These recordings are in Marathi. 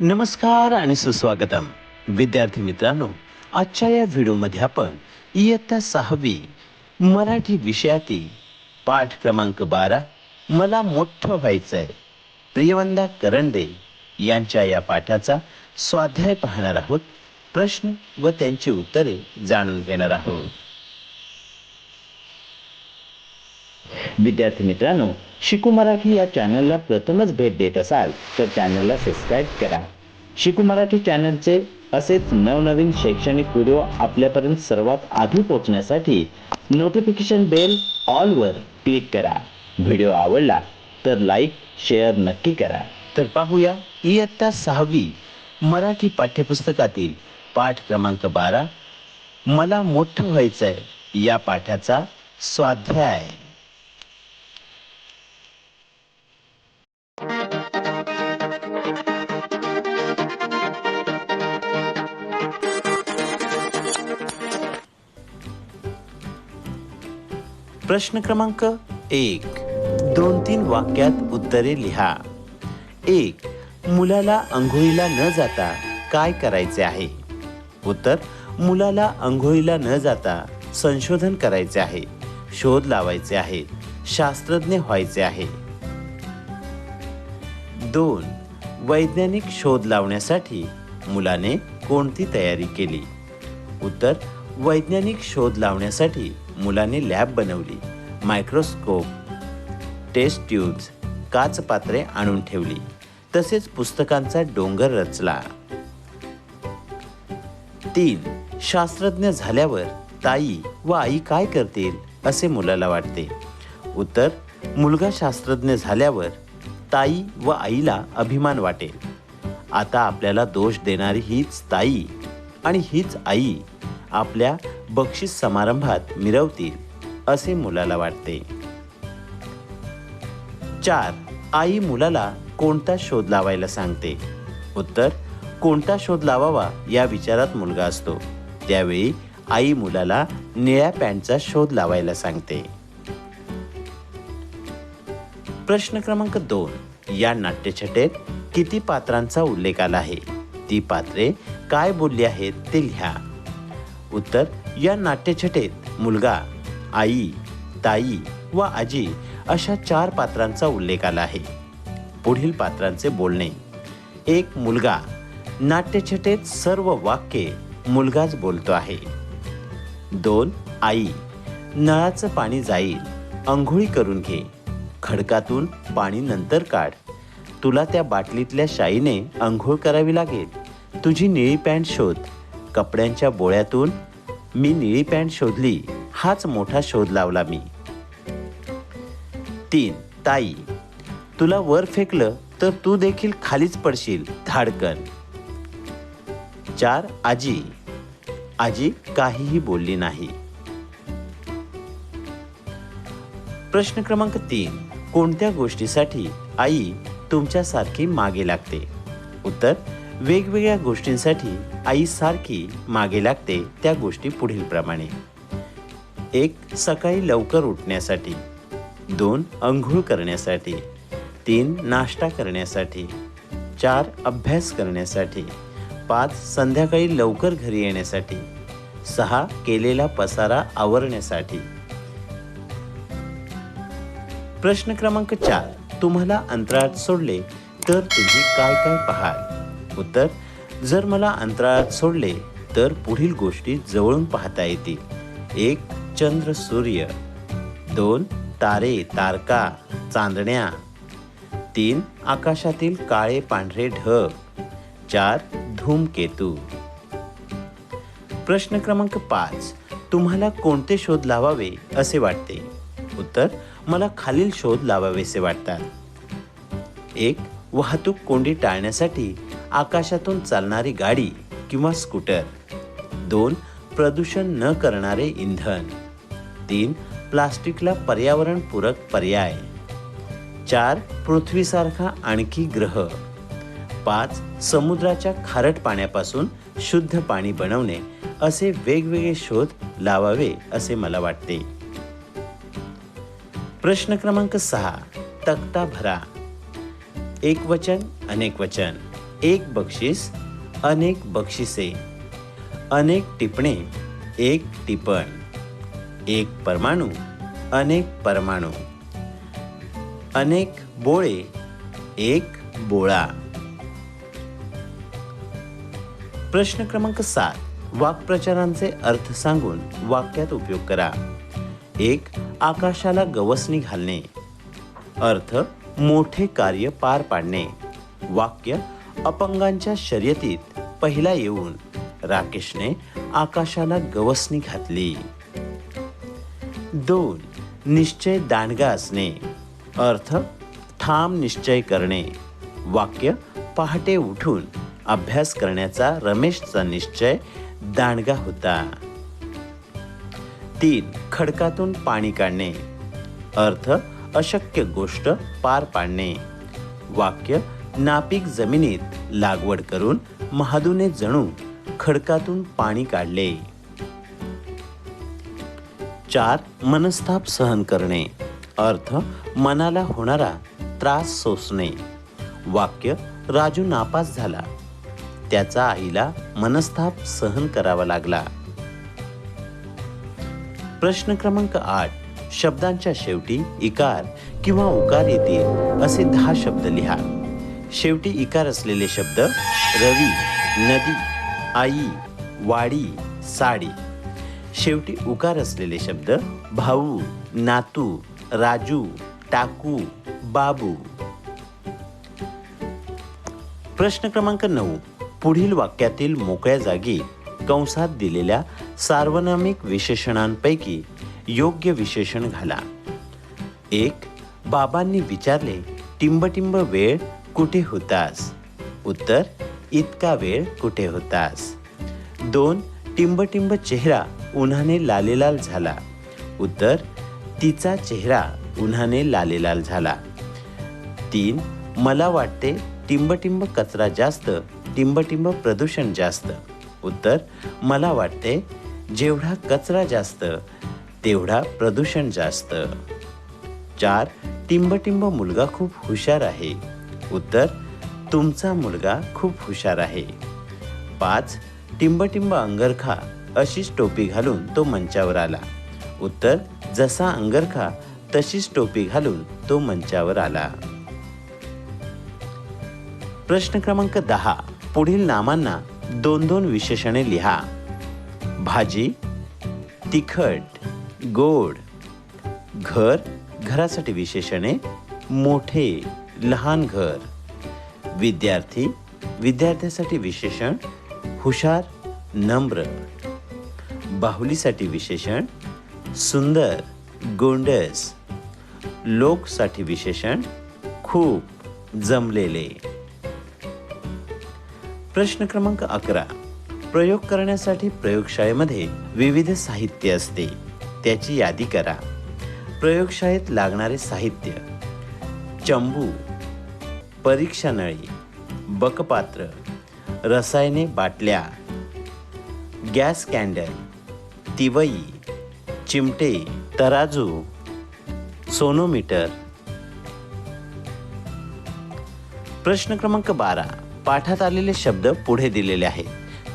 नमस्कार आणि सुस्वागतम. विद्यार्थी मित्रांनो आजच्या या व्हिडिओमध्ये आपण इयत्ता सहावी मराठी विषयातील पाठ क्रमांक बारा मला मोठं आहे प्रियवंदा करंडे यांच्या या पाठाचा स्वाध्याय पाहणार आहोत प्रश्न व त्यांची उत्तरे जाणून घेणार आहोत. विद्यार्थी मित्रांनो शिकू मराठी या चॅनलला प्रथमच भेट देत असाल तर चॅनलला सबस्क्राईब करा. शिकू मराठी चॅनलचे असेच नवनवीन शैक्षणिक व्हिडिओ आपल्यापर्यंत सर्वात आधी पोहोचण्यासाठी नोटिफिकेशन बेल ऑलवर क्लिक करा. व्हिडिओ आवडला तर लाईक शेअर नक्की करा. तर पाहूया इयत्ता सहावी मराठी पाठ्यपुस्तकातील पाठ क्रमांक बारा मला मोठं व्हायचंय या पाठाचा स्वाध्याय. प्रश्न क्रमांक एक. दोन तीन वाक्यात उत्तरे लिहा. एक मुलाला अंघोळीला न जाता काय करायचे आहे? उत्तर मुलाला अंघोळीला न जाता संशोधन करायचे आहे शोध लावायचे आहे शास्त्रज्ञ व्हायचे आहे. दोन वैज्ञानिक शोध लावण्यासाठी मुलाने कोणती तयारी केली? उत्तर वैज्ञानिक शोध लावण्यासाठी मुलाने लॅब बनवली मायक्रोस्कोप टेस्ट ट्यूब्स काच पात्रे आणून ठेवली तसेच पुस्तकांचा डोंगर रचला. तीन शास्त्रज्ञ झाल्यावर ताई व आई काय करतील असे मुलाला वाटते. उत्तर मुलगा शास्त्रज्ञ झाल्यावर ताई व आईला अभिमान वाटेल आता आपल्याला दोष देणारी हीच ताई आणि हीच आई आपल्या बक्षीस समारंभात मिरवतील असे मुलाला वाटते. चार आई मुलाला कोणता शोध लावायला सांगते? उत्तर कोणता शोध लावावा या विचारात मुलगा असतो. त्यावेळी आई मुलाला निळ्या पॅन्टचा शोध लावायला सांगते. प्रश्न क्रमांक दोन. या नाट्यछटेत किती पात्रांचा उल्लेख आला आहे? ती पात्रे काय बोलली आहेत ते लिहा. उत्तर या नाट्यछटेत मुलगा आई ताई व आजी अशा चार पात्रांचा उल्लेख आला आहे. पुढील पात्रांचे बोलणे. एक मुलगा नाट्यछटेत सर्व वाक्ये मुलगाच बोलतो आहे. दोन आई नळाचं पाणी जाईल अंघोळी करून घे. खडकातून पाणी नंतर काढ. तुला त्या बाटलीतल्या शाईने अंघोळ करावी लागेल. तुझी निळी पॅन्ट शोध. कपड्यांच्या बोळ्यातून मी निळी पॅन्ट शोधली हाच मोठा शोध लावला मी. तीन ताई तुला वर फेकलं तर तू देखील खालीच पडशील धाडकन. चार आजी आजी काहीही बोलली नाही. प्रश्न क्रमांक तीन कोणत्या गोष्टीसाठी आई तुमच्यासारखी मागे लागते? उत्तर वेगवेगळ्या गोष्टींसाठी आई सारखी मागे लागते त्या गोष्टी पुढील प्रमाणे एक सकाळी लवकर उठण्यासाठी. दोन अंघोळ करण्यासाठी. तीन नाश्ता करण्यासाठी. चार अभ्यास करण्यासाठी. पाच संध्याकाळी लवकर घरी येण्यासाठी. सहा केलेला पसारा आवरण्यासाठी. प्रश्न क्रमांक चार. तुम्हाला अंतराळात सोडले तर तुम्ही काय काय पाहाल? उत्तर जर मला अंतराळात सोडले तर पुढील गोष्टी जवळून पाहता येतील. एक चंद्र सूर्य. दोन तारे तारका चांदण्या. तीन आकाशातील काळे पांढरे ढग. चार धूमकेतू. प्रश्न क्रमांक पाच तुम्हाला कोणते शोध लावावे असे वाटते? उत्तर मला खालील शोध लावावेसे वाटतात. एक वाहतूक कोंडी टाळण्यासाठी आकाशातून चालणारी गाडी किंवा स्कूटर. दोन प्रदूषण न करणारे इंधन. तीन प्लास्टिकला पर्यावरणपूरक पर्याय. चार पृथ्वीसारखा आणखी ग्रह. पाच समुद्राच्या खारट पाण्यापासून शुद्ध पाणी बनवणे असे वेगवेगळे शोध लावावे असे मला वाटते. प्रश्न क्रमांक सहा तक्ता भरा. एक वचन अनेक वचन. एक बक्षीस अनेक बक्षिसे अनेक टिपणे एक टिपण एक परमाणू अनेक परमाणू अनेक बोळे एक बोळा. प्रश्न क्रमांक सात वाक्प्रचारांचे अर्थ सांगून वाक्यात उपयोग करा. एक आकाशाला गवसणी घालणे. अर्थ मोठे कार्य पार पाडणे. वाक्य अपंगांच्या शर्यतीत पहिला येऊन राकेशने आकाशाला गवसणी घातली. दोन निश्चय दांडगा असणे अर्थ ठाम निश्चय करणे. वाक्य पहाटे उठून अभ्यास करण्याचा रमेशचा निश्चय दांडगा होता. तीन खडकातून पाणी काढणे. अर्थ अशक्य गोष्ट पार पाडणे. वाक्य नापीक जमिनीत लागवड करून महादूने जणू खडकातून पाणी काढले. चार मनस्ताप सहन करणे. अर्थ मनाला होणारा त्रास सोसणे. वाक्य राजू नापास झाला. त्याचा आईला मनस्ताप सहन करावा लागला. प्रश्न क्रमांक आठ शब्दांच्या शेवटी इकार किंवा उकार येतील असे दहा शब्द लिहा. शेवटी इकार असलेले शब्द रवी नदी आई वाडी साडी. शेवटी उकार असलेले शब्द भाऊ नातू राजू टाकू बाबू. प्रश्न क्रमांक नऊ. पुढील वाक्यातील मोकळ्या जागी कंसात दिलेल्या सार्वनामिक विशेषणांपैकी योग्य विशेषण घाला. एक बाबांनी विचारले टिंबटिंब वेळ कुठे होतास? उत्तर इतका वेळ कुठे होतास? दोन टिंबटिंब चेहरा उन्हाने लालेलाल झाला. उत्तर तिचा चेहरा उन्हाने लालेलाल झाला. तीन मला वाटते टिंबटिंब कचरा जास्त टिंबटिंब प्रदूषण जास्त. उत्तर मला वाटते जेवढा कचरा जास्त तेवढा प्रदूषण जास्त. चार टिंबटिंब मुलगा खूप हुशार आहे. उत्तर तुमचा मुलगा खूप हुशार आहे. पाच टिंबटिंब अंगरखा अशीच टोपी घालून तो मंचावर आला. उत्तर जसा अंगरखा तशीच टोपी घालून तो मंचावर आला. प्रश्न क्रमांक दहा. पुढील नामांना दोन दोन विशेषणे लिहा. भाजी तिखट गोड. घर घरासाठी विशेषणे मोठे. लहान घर. विद्यार्थी विद्यार्थ्यासाठी विशेषण हुशार नम्र. बाहुलीसाठी विशेषण सुंदर गोंडस. लोकसाठी विशेषण खूप जमलेले. प्रश्न क्रमांक अकरा. प्रयोग करण्यासाठी प्रयोगशाळेमध्ये विविध साहित्य असते. त्याची यादी करा. प्रयोगशाळेत लागणारे साहित्य. चंबू. परीक्षा नळी बकपात्र रसायने बाटल्या गॅस कॅन्डल तिवई चिमटे तराजू सोनोमीटर. प्रश्न क्रमांक बारा. पाठात आलेले शब्द पुढे दिलेले आहेत.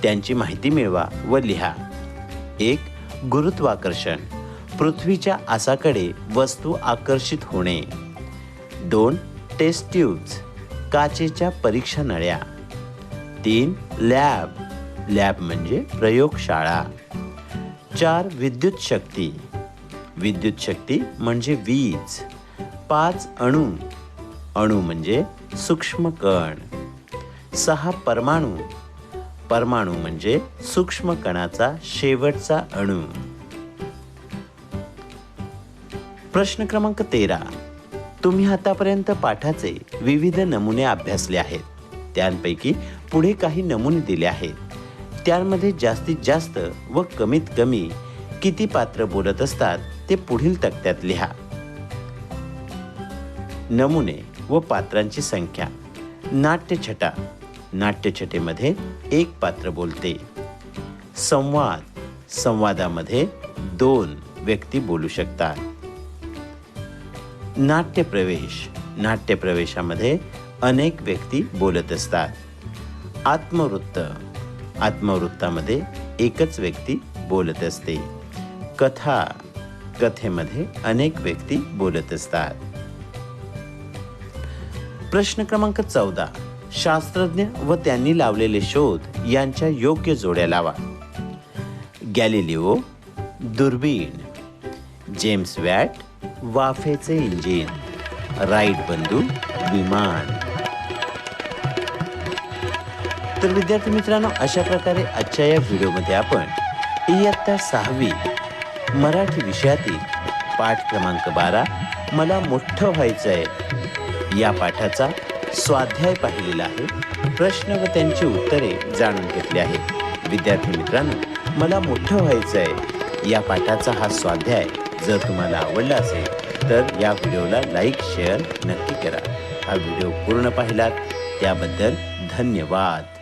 त्यांची माहिती मिळवा व लिहा. एक गुरुत्वाकर्षण. पृथ्वीच्या आसाकडे वस्तू आकर्षित होणे. दोन टेस्ट ट्यूब्स काचेच्या परीक्षा नळ्या. तीन लॅब. लॅब म्हणजे प्रयोगशाळा. चार विद्युत शक्ती. विद्युत शक्ती म्हणजे वीज. पाच अणू. अणू म्हणजे सूक्ष्म कण. सहा परमाणू. परमाणू म्हणजे सूक्ष्म कणाचा शेवटचा अणू. प्रश्न क्रमांक तेरा. तुम्ही आतापर्यंत पाठाचे विविध नमुने अभ्यासले आहेत. त्यांपैकी पुढे काही नमुने दिले आहेत. त्यांमध्ये जास्तीत जास्त व कमीत कमी किती पात्र बोलत असतात ते पुढील तक्त्यात लिहा. नमुने व पात्रांची संख्या. नाट्यछटा नाट्यछटेमध्ये एक पात्र बोलते. संवाद. संवादामध्ये दोन व्यक्ती बोलू शकतात. नाट्यप्रवेश नाट्यप्रवेशामध्ये अनेक व्यक्ती बोलत असतात. आत्मवृत्त आत्मवृत्तामध्ये एकच व्यक्ती बोलत असते. कथा कथेमध्ये अनेक व्यक्ती बोलत असतात. प्रश्न क्रमांक चौदा. शास्त्रज्ञ व त्यांनी लावलेले शोध यांच्या योग्य जोड्या लावा. गॅलिलिओ दुर्बीण जेम्स वॅट वाफेचे इंजिन राईट बंधू विमान. तर विद्यार्थी मित्रांनो अशा प्रकारे आजच्या या व्हिडिओमध्ये आपण इयत्ता सहावी मराठी विषयातील पाठ क्रमांक बारा मला मोठं व्हायचं आहे या पाठाचा स्वाध्याय पाहिलेला आहे. प्रश्न व त्यांची उत्तरे जाणून घेतली आहेत. विद्यार्थी मित्रांनो मला मोठं व्हायचं आहे या पाठाचा हा स्वाध्याय जर तुम्हाला आवडला असेल तर या व्हिडिओला लाईक शेअर नक्की करा. हा व्हिडिओ पूर्ण पाहिलात त्याबद्दल धन्यवाद.